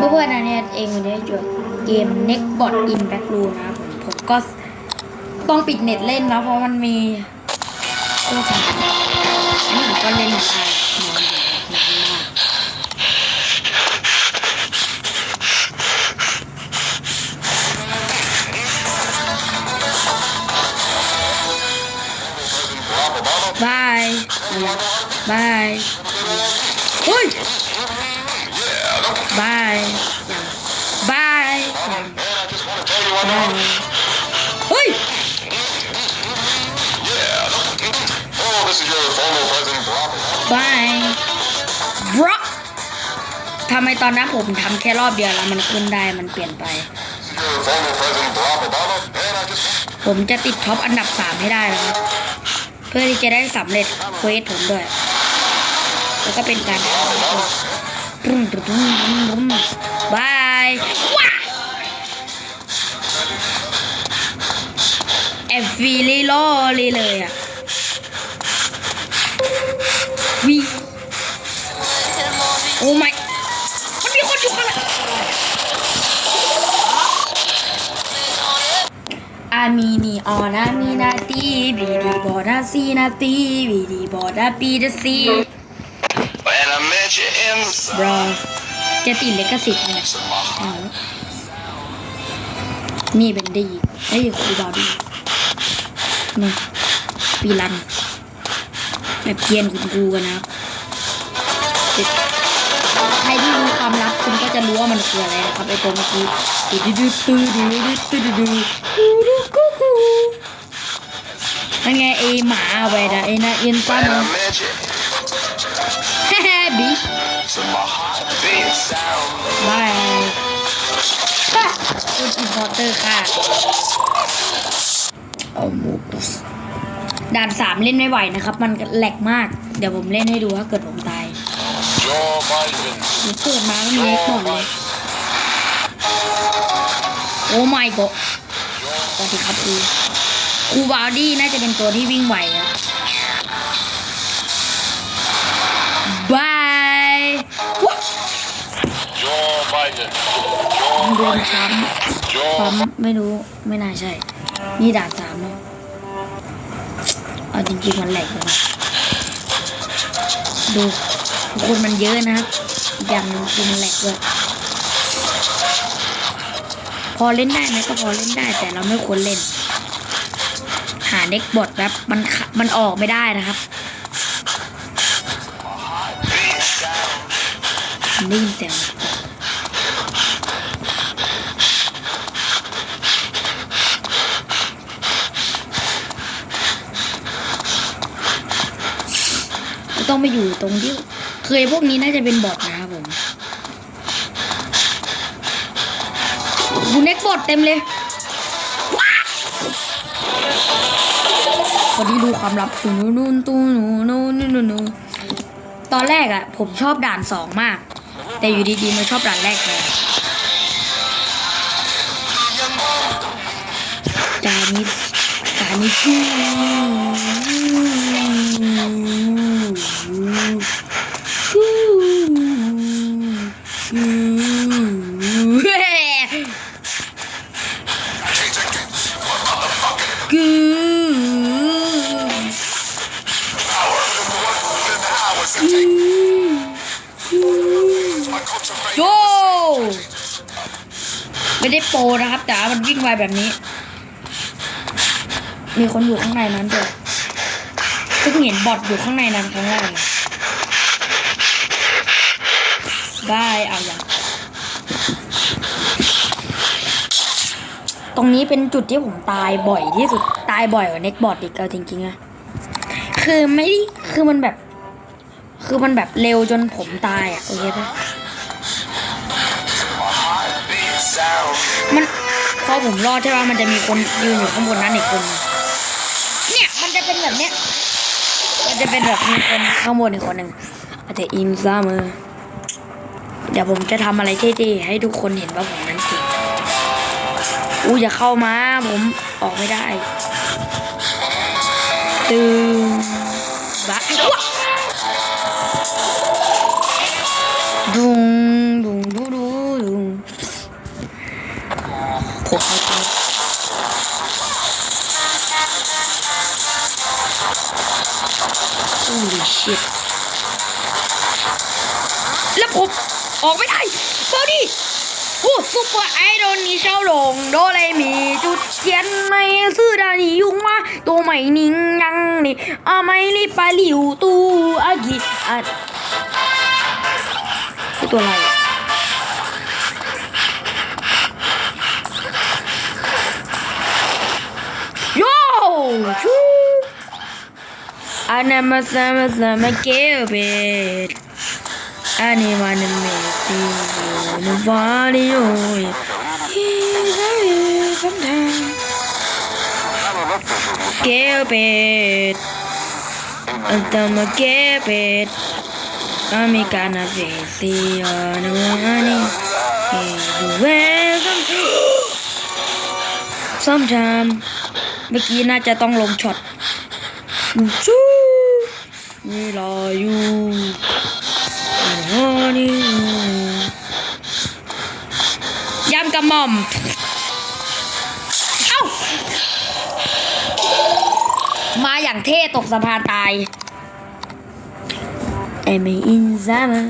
เพื่อนๆนะเนี่ยเองวันนี้จวดเกม Neckbot Impact r u นะครับผมผมก็ต้องปิดเน็ตเล่นนะเพราะมันมีโฆษณาอันนี้ผมก็เล่นมาได้บาย บาย เฮ้ย บายบายบายเฮ้ย Oh, this is your former President Barack Obama. บายบล็อกทำไมตอนนั้นผมทำแค่รอบเดียวแล้วมันขึ้นได้มันเปลี่ยนไป ผมจะติดท็อปอันดับสามให้ได้นะครับ เพื่อที่จะได้สำเร็จเควสผมด้วย แล้วก็เป็นการ บายว้าแอฟฟีลีโลเลยเลยอะวีโอ้ my มันมีคนอยู่ข้างหลังอามีนีออนามีนาตีบีดีบอนาซีนาตีบีดีบอนาปีดาซี บรอจะติดลิขสิทธิ์ไหมเนี่ย sun of my เอานี่เป็นดีเอ้ยครูบาดีนี่ปีรันแบบเกรียนคุณครูกันนะครับติดใครที่รู้ความลับคุณก็จะรู้ว่ามันคืออะไรนะครับไอ้ตัวเมื่อกี้ตืดดืดตืดดืดตืดดืดตืดดืดกูกูนั่นไงไอ้หมาเอาไปนะไอ้นะเอ็นฟ้า When มั I น met บายฮ่าคุณอินพอร์เตอร์ค่ะเอาหมูปุสด่านสามเล่นไม่ไหวนะครับ มันแหลกมาก เดี๋ยวผมเล่นให้ดูว่าเกิดผมตาย Joe Biden. หนูเกิดมาก็มีเล็กก่อนเลย โอ้ไม่ก็สวัสดีครับครูครูบาวดี้น่าจะเป็นตัวที่วิ่งไหวอะ โดนช้ำปั๊มไม่รู้ไม่น่าใช่ นี่ด่านสามเนาะเอาจริงๆมันแหลกเลยนะดูคนมันเยอะนะครับ อย่างนึงคือมันแหลกด้วยพอเล่นได้ไหมก็พอเล่นได้แต่เราไม่ควรเล่น หาเด็กบอทแบบมันมันออกไม่ได้นะครับ beat sound. ผมได้ยินเสียง ต้องไปอยู่ตรงที่เคยพวกนี้น่าจะเป็นบอทนะครับผมดูเน็กบอทเต็มเลยว้าคนที่รู้ความลับตูนูนูนตูนูนูนูนูนูตอนแรกอะผมชอบด่านสองมาก แต่อยู่ดีๆมาชอบด่านแรกแทนจานิสจานิสกู วามันวิ่งไวแบบนี้ มีคนอยู่ข้างในนั้นด้วยเพิ่งเห็นบอทอยู่ข้างในนั้นครั้งแรกเลยได้เอาอย่างตรงนี้เป็นจุดที่ผมตายบ่อยที่สุดตายบ่อยกว่าเน็กบอทอีกเอาจริงๆอะคือไม่ได้คือมันแบบ คือมันแบบเร็วจนผมตายอะโอเคปะมัน อผมรอดใช่ป่ะมันจะมีคนยืนอยู่ข้างบนนั้นอีกคนเนี่ยมันจะเป็นแบบเนี้ยมันจะเป็นแบบมีคนข้างบนอีกคนหนึ่งอาจจะอินซ่ามือเดี๋ยวผมจะทำอะไรเท่ๆให้ทุกคนเห็นว่าผมนั้นเก่งอู้อย่าเข้ามาผมออกไม่ได้ตึงบะวะดุงดุงดูดูดุง ผมออกไม่ได้เบาดิโอ้ซุปเปอร์ไอดอลนี่เช่าหลงโดเลมีจุดเทียนไม่ซื้อดานียุ่งมาตัวใหม่นิ่งยังนี่อาไม่รีบไปหลิวตู้อากิอะคือตัวอะไรโย่ชูอันนั้นมาสมาสมาเกลเบด Anyone in me, nobody, only sometimes. Cupid, I'm a Cupid. I'm gonna face the other one. Everywhere, sometime. เมื่อกี้น่าจะต้องลงช็อตชูนี่รออยู่ ระหม่อม เอ้า มาอย่างเท่ตกสะพานตายเอมิอินซามา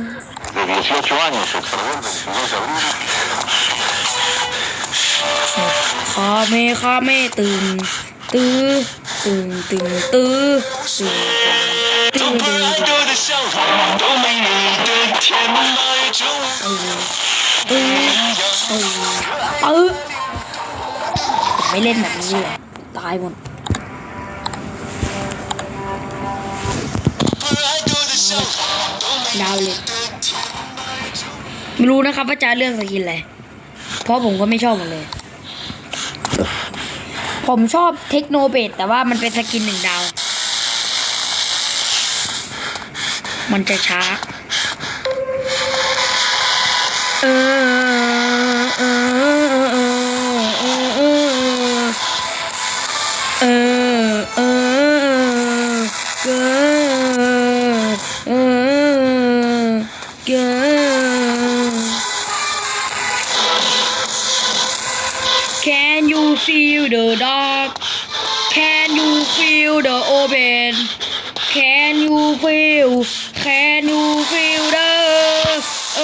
De 18 años, extravagante, sin dos abril. คาเมคาเมตื่นตื้อตื่นตื่นตื้อตื่นตื่นตื่นตื่น อออไม่เล่นแบบนี้เลยตายหมดดาวเลยไม่รู้นะครับว่าจะเลือกสกินอะไร เพราะผมก็ไม่ชอบหมดเลย ผมชอบเทคโนเบดแต่ว่ามันเป็นสกินหนึ่งดาว มันจะช้า เออ girl. Can you feel the dark? Can you feel the open? Can you feel? Can you feel the? Uh,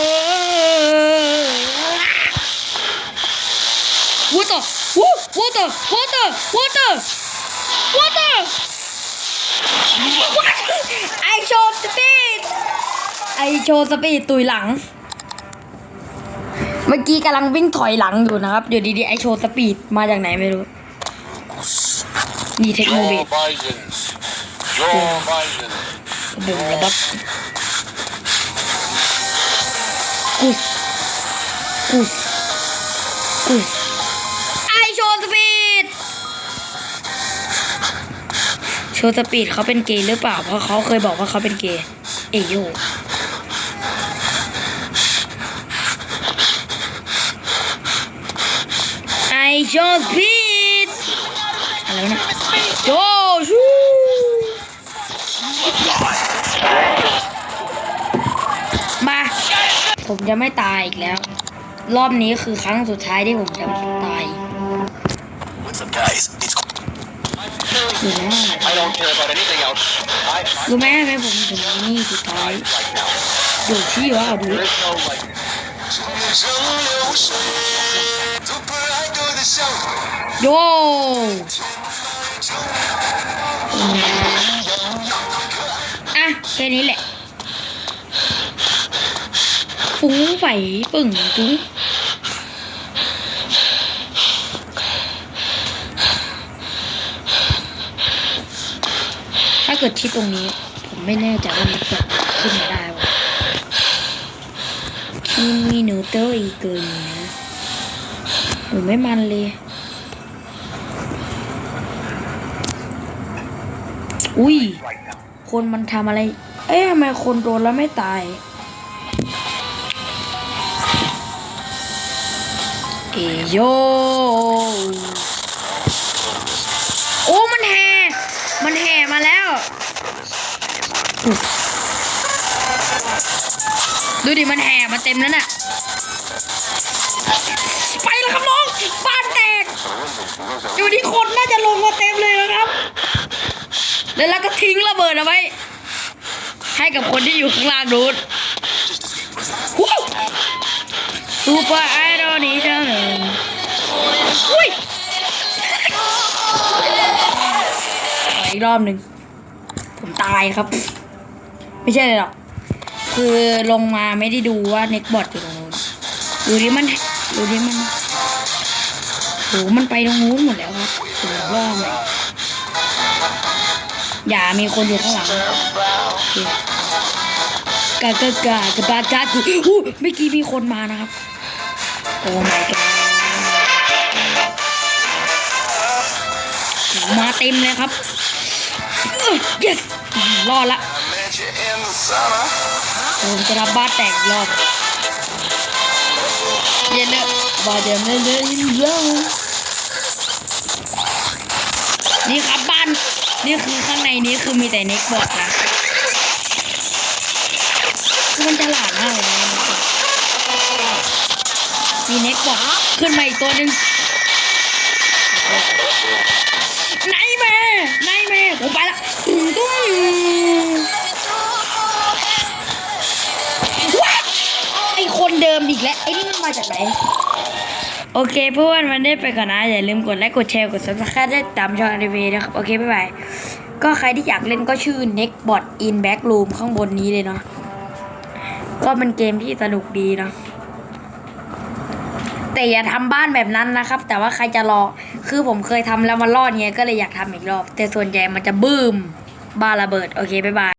water! Woo! Water! Water! Water! Water! What? I shot the bear! ไอโชว์สปีดตุยหลัง เมื่อกี้กำลังวิ่งถอยหลังอยู่นะครับ เดี๋ยวดีๆไอโชว์สปีดมาจากไหนไม่รู้มีเทคโนโลยี Joe Biden. Joe Biden. บุงระบับกุสกุสกุสไอโชว์สปีดโชว์สปีดเขาเป็นเกย์หรือเปล่า เพราะเขาเคยบอกว่าเขาเป็นเกย์เอยโย ไอโชว์สปีดอะไรวะเนะโจชูมา ผมจะไม่ตายอีกแล้ว รอบนี้คือครั้งสุดท้ายที่ผมจะตาย What's up, guys? It's อยู่แล้ว I don't care about anything else. I รู้ไหมทำไมผมถึงนี่สุดท้าย right now. ดูที่ว่าดู โยอะแค่นี้แหละฟุ้งไฝปึ่งจุ้งถ้าเกิดที่ตรงนี้ ผมไม่แน่ใจว่ามันจะขึ้นมาได้วะคิมิโนโตะอีกเกินนะ โหไม่มันเลย อุ้ย คนมันทำอะไร เอ๊ะทำไมคนโดนแล้วไม่ตาย เอโย โอ้ มันแห่ มันแห่มาแล้ว ดูดิ มันแห่มาเต็มแล้วน่ะ ไปแล้วครับ บ้านแต Looks ดูนี่คนน่าจะลงมาเต็มเลยนะครับแล้วเราก็ทิ้งระเบิดเอาไว้ ให้กับคนที่อยู่ข้างล่างนู้นซูเปอร์ไอดอลนี้เท่านั้นอุ้ยอีกรอบหนึ่งผมตายครับ ไม่ใช่เลยหรอก คือลงมาไม่ได้ดูว่าเน็กบอดอยู่ตรงนู้นดูดิมันดูดิมัน โหมันไปตรงนู้นหมดแล้วครับถึงรอบเลยอย่ามีคนอยู่ข้างหลังกากากากากากาอู้เมื่อกี้มีคนมานะครับ โอ้ my god มาเต็มเลยครับ yes รอดละ I met you in the summer. ผมจะรับบ้าแตกรอบ บาดเจ็บเลยเลยยิ่งเยอะนี่ครับบ้าน นี่คือข้างในนี้คือมีแต่เน็กบอดนะคือมันฉลาดมากเลยนะมีเน็กบอดขึ้นมาอีกตัวหนึ่งไนแม่ไนแม่ผมไปละตุ้มว้าไอคนเดิมอีกแล้วไอ้นี่มันมาจากไหน โอเคเพื่อนวันนี้ไปก่อนนะ อย่าลืมกดไลค์กดแชร์กด subscribe ได้ตามช่องทีวีนะครับ โอเค บ๊ายบาย ก็ใครที่อยากเล่นก็ชื่อ Neckbot in Backroom ข้างบนนี้เลยเนาะก็เป็นเกมที่สนุกดีเนาะแต่อย่าทำบ้านแบบนั้นนะครับ แต่ว่าใครจะรอคือผมเคยทำแล้วมันรอดไงก็เลยอยากทำอีกรอบ แต่ส่วนใหญ่มันจะบึ้มบ้านระเบิด โอเค บ๊ายบาย